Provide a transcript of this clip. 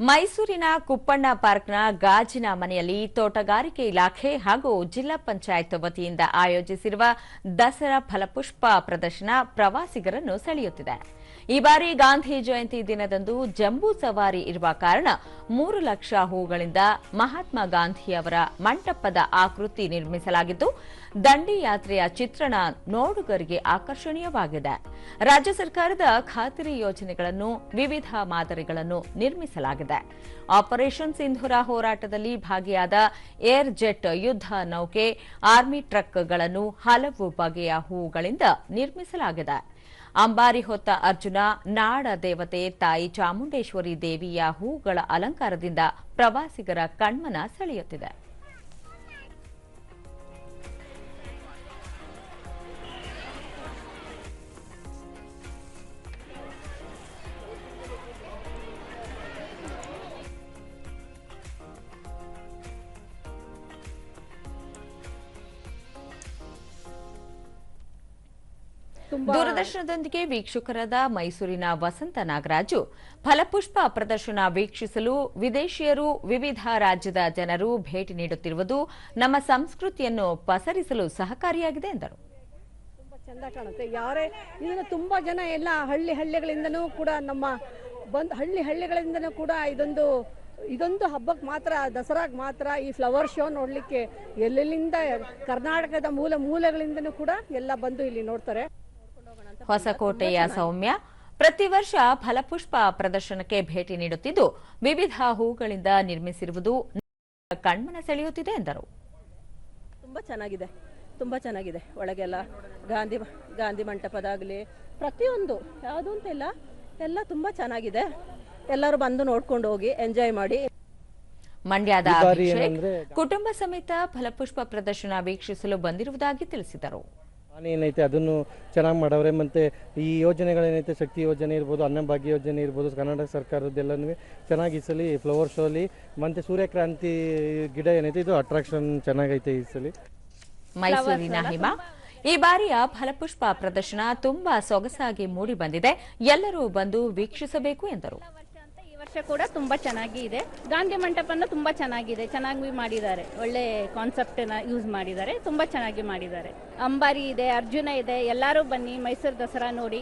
ಮೈಸೂರಿನ ಕುಪ್ಪಣ್ಣ ಪಾರ್ಕ್ನ ಗಾಜಿನ ಮನೆಯಲ್ಲಿ ತೋಟಗಾರಿಕೆ ಇಲಾಖೆ ಹಾಗೂ ಜಿಲ್ಲಾ ಪಂಚಾಯತ್ ವತಿಯಿಂದ ಆಯೋಜಿಸಿರುವ ದಸರಾ ಫಲಪುಷ್ಪ ಪ್ರದರ್ಶನ ಪ್ರವಾಸಿಗರನ್ನು ಸೆಳೆಯುತ್ತಿದೆ. ಈ ಬಾರಿ ಗಾಂಧಿ ಜಯಂತಿ ದಿನದಂದು ಜಂಬೂ ಸವಾರಿ ಇರುವ ಕಾರಣ ಮೂರು ಲಕ್ಷ ಹೂಗಳಿಂದ ಮಹಾತ್ಮ ಗಾಂಧಿ ಅವರ ಮಂಟಪದ ಆಕೃತಿ ನಿರ್ಮಿಸಲಾಗಿದ್ದು, ದಂಡಿ ಯಾತ್ರೆಯ ಚಿತ್ರಣ ನೋಡುಗರಿಗೆ ಆಕರ್ಷಣೀಯವಾಗಿದೆ. ರಾಜ್ಯ ಸರ್ಕಾರದ ಖಾತರಿ ಯೋಜನೆಗಳನ್ನು ವಿವಿಧ ಮಾದರಿಗಳನ್ನು ನಿರ್ಮಿಸಲಾಗಿದೆ. ಆಪರೇಷನ್ ಸಿಂಧೂರ ಹೋರಾಟದಲ್ಲಿ ಭಾಗಿಯಾದ ಏರ್ ಜೆಟ್ ಯುದ್ಧ ನೌಕೆ, ಆರ್ಮಿ ಟ್ರಕ್ಗಳನ್ನು ಹಲವು ಬಗೆಯ ಹೂಗಳಿಂದ ನಿರ್ಮಿಸಲಾಗಿದೆ. ಅಂಬಾರಿ ಹೊತ್ತ ಅರ್ಜುನ ನಾಡ ದೇವತೆ ತಾಯಿ ಚಾಮುಂಡೇಶ್ವರಿ ದೇವಿಯ ಹೂಗಳ ಅಲಂಕಾರದಿಂದ ಪ್ರವಾಸಿಗರ ಕಣ್ಮನ ಸೆಳೆಯುತ್ತಿದೆ. ದೂರದರ್ಶನದೊಂದಿಗೆ ವೀಕ್ಷಕರಾದ ಮೈಸೂರಿನ ವಸಂತ ನಾಗರಾಜು ಫಲಪುಷ್ಪ ಪ್ರದರ್ಶನ ವೀಕ್ಷಿಸಲು ವಿದೇಶಿಯರು ವಿವಿಧ ರಾಜ್ಯದ ಜನರು ಭೇಟಿ ನೀಡುತ್ತಿರುವುದು ನಮ್ಮ ಸಂಸ್ಕೃತಿಯನ್ನು ಪಸರಿಸಲು ಸಹಕಾರಿಯಾಗಿದೆ ಎಂದರು. ತುಂಬಾ ಚೆಂದ ಕಾಣುತ್ತೆ. ಯಾರೇ ಇದನ್ನು ತುಂಬಾ ಜನ ಎಲ್ಲ ಹಳ್ಳಿ ಹಳ್ಳಿಗಳಿಂದನೂ ಕೂಡ ನಮ್ಮ ಬಂದ್ ಹಳ್ಳಿ ಹಳ್ಳಿಗಳಿಂದನೂ ಕೂಡ ಇದೊಂದು ಇದೊಂದು ಹಬ್ಬಕ್ಕೆ ಮಾತ್ರ ದಸರಾಗೆ ಮಾತ್ರ ಈ ಫ್ಲವರ್ ಶೋ ನೋಡಲಿಕ್ಕೆ ಎಲ್ಲೆಲ್ಲಿಂದ ಕರ್ನಾಟಕದ ಮೂಲ ಮೂಲೆಗಳಿಂದನೂ ಕೂಡ ಎಲ್ಲ ಬಂದು ಇಲ್ಲಿ ನೋಡ್ತಾರೆ. ಹೊಸಕೋಟೆಯ ಸೌಮ್ಯ. ಪ್ರತಿ ವರ್ಷ ಫಲಪುಷ್ಪ ಪ್ರದರ್ಶನಕ್ಕೆ ಭೇಟಿ ನೀಡುತ್ತಿದ್ದು ವಿವಿಧ ಹೂಗಳಿಂದ ನಿರ್ಮಿಸಿರುವುದು ಕಣ್ಮನ ಸೆಳೆಯುತ್ತಿದೆ ಎಂದರು. ತುಂಬಾ ಚೆನ್ನಾಗಿದೆ. ತುಂಬಾ ಚೆನ್ನಾಗಿದೆ. ಒಳಗೆಲ್ಲ ಗಾಂಧಿ ಗಾಂಧಿ ಮಂಟಪದಾಗಲಿ ಪ್ರತಿಯೊಂದು ಯಾವುದು ಅಂತಿಲ್ಲ ಎಲ್ಲ ತುಂಬಾ ಚೆನ್ನಾಗಿದೆ. ಎಲ್ಲರೂ ಬಂದು ನೋಡ್ಕೊಂಡು ಹೋಗಿ ಎಂಜಾಯ್ ಮಾಡಿ. ಮಂಡ್ಯದ ಕುಟುಂಬ ಸಮೇತ ಫಲಪುಷ್ಪ ಪ್ರದರ್ಶನ ವೀಕ್ಷಿಸಲು ಬಂದಿರುವುದಾಗಿ ತಿಳಿಸಿದರು. ಏನೈತೆ ಅದನ್ನು ಚೆನ್ನಾಗಿ ಮಾಡವ್ರೆ. ಮತ್ತು ಈ ಯೋಜನೆಗಳೇನೈತೆ ಶಕ್ತಿ ಯೋಜನೆ ಇರ್ಬೋದು ಅನ್ನಭಾಗ್ಯ ಯೋಜನೆ ಇರ್ಬೋದು ಕರ್ನಾಟಕ ಸರ್ಕಾರದ್ದೆಲ್ಲನೂ ಚೆನ್ನಾಗಿ ಈ ಸಲ ಫ್ಲವರ್ ಶೋ ಅಲ್ಲಿ. ಮತ್ತು ಸೂರ್ಯಕ್ರಾಂತಿ ಗಿಡ ಏನೈತೆ ಇದು ಅಟ್ರಾಕ್ಷನ್ ಚೆನ್ನಾಗೈತೆ ಈ ಸಲ. ಮೈಸೂರಿನ ಹಿಮ. ಈ ಬಾರಿಯ ಫಲಪುಷ್ಪ ಪ್ರದರ್ಶನ ತುಂಬಾ ಸೊಗಸಾಗಿ ಮೂಡಿ ಬಂದಿದೆ. ಎಲ್ಲರೂ ಬಂದು ವೀಕ್ಷಿಸಬೇಕು ಎಂದರು. ವರ್ಷ ಕೂಡ ತುಂಬಾ ಚೆನ್ನಾಗಿ ಇದೆ ಗಾಂಧಿ ಮಂಟಪನ ತುಂಬಾ ಚೆನ್ನಾಗಿದೆ. ಚೆನ್ನಾಗಿ ಮಾಡಿದ್ದಾರೆ. ಒಳ್ಳೆ ಕಾನ್ಸೆಪ್ಟ್ ಯೂಸ್ ಮಾಡಿದ್ದಾರೆ. ತುಂಬಾ ಚೆನ್ನಾಗಿ ಮಾಡಿದ್ದಾರೆ. ಅಂಬಾರಿ ಇದೆ, ಅರ್ಜುನ ಇದೆ, ಎಲ್ಲರೂ ಬನ್ನಿ ಮೈಸೂರು ದಸರಾ ನೋಡಿ.